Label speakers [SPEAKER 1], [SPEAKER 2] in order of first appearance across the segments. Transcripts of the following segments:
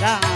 [SPEAKER 1] ya.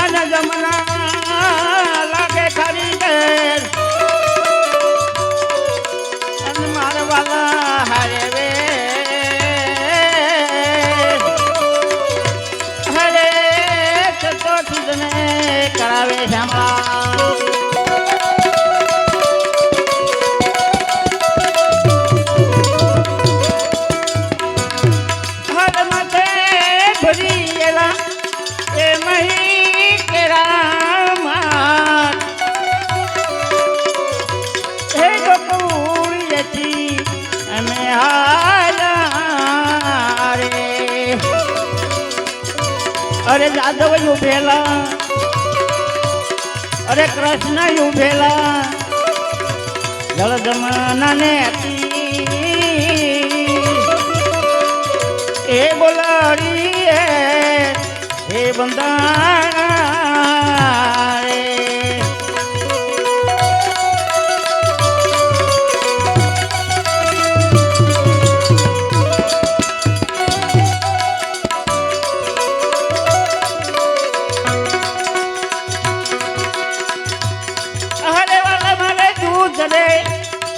[SPEAKER 1] हर जमना યાદવ યુભેલા અરે કૃષ્ણ યુભેલા જળ જમાના ને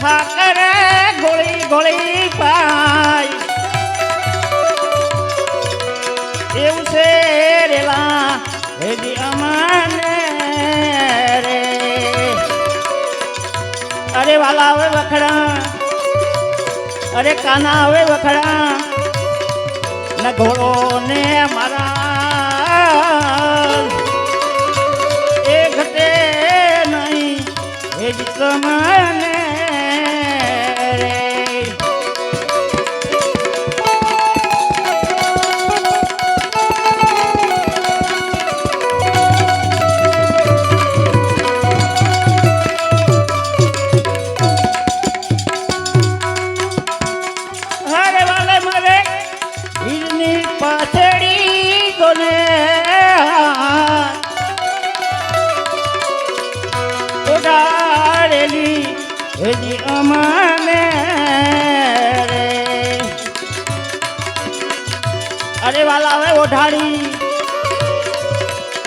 [SPEAKER 1] ঠাকরে ગોળી গড়ি পাই એવું છે રેલા હેજી અમાને રે. અરે વાલા આવે વખડા અરે કાના આવે વખડા ન ઘોડો ને મારા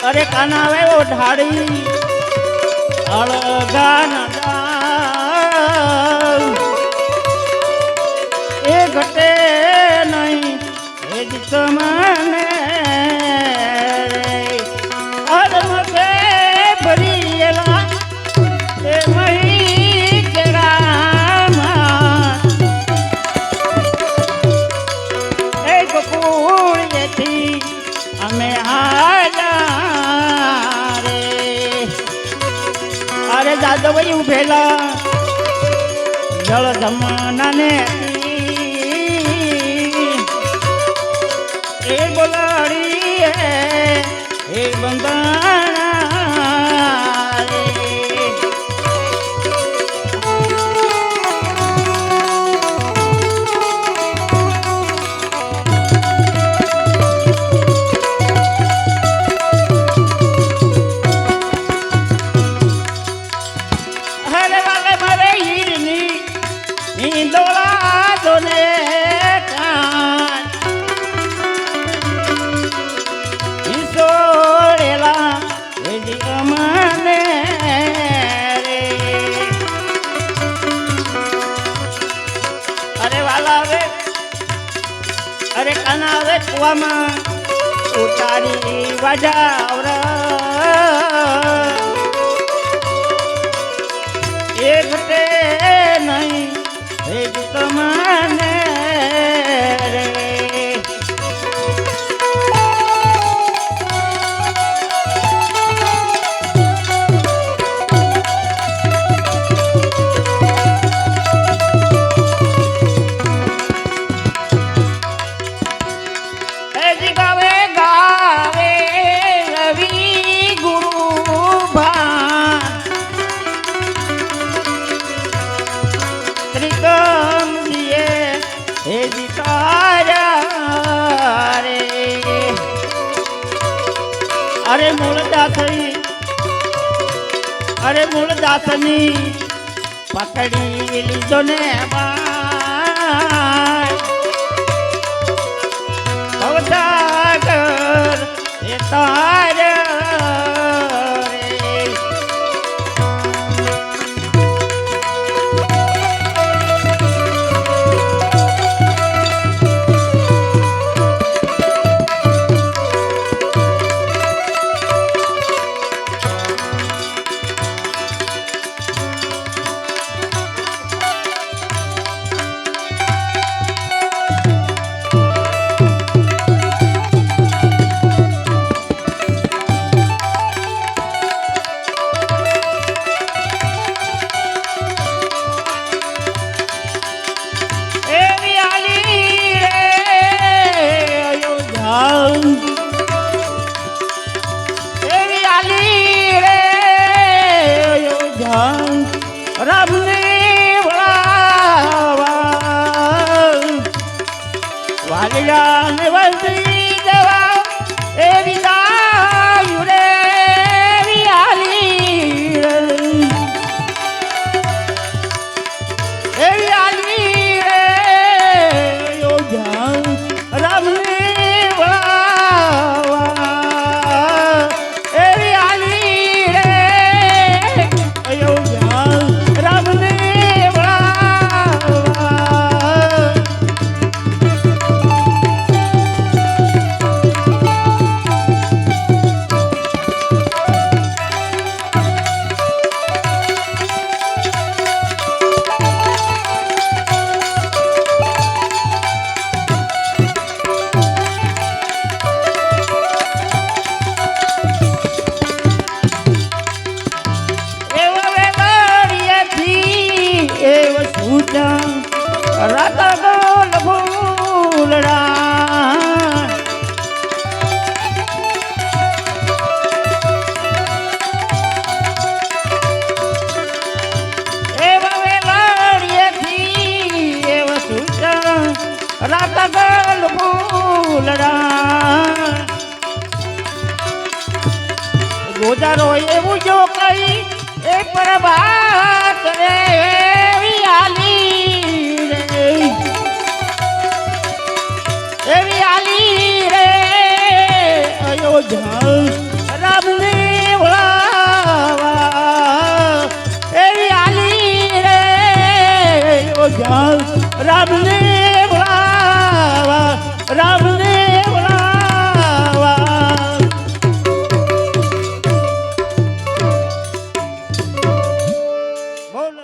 [SPEAKER 1] અરે કાના આવ્યો ઢાળી અળગાના તારે જાદવઈ ઉભેલા. જળ જમાના ને એ બોલાડી હે બંધા અરે કાના રે કુવામાં ઉતારી વાજાવર એ ઘટે નહીં એ તમાર અરે મૂળદાસની પકડી લીધો ને ભવસાગર એ તાર અયોધ્યા રામને વળાવા એવી આલી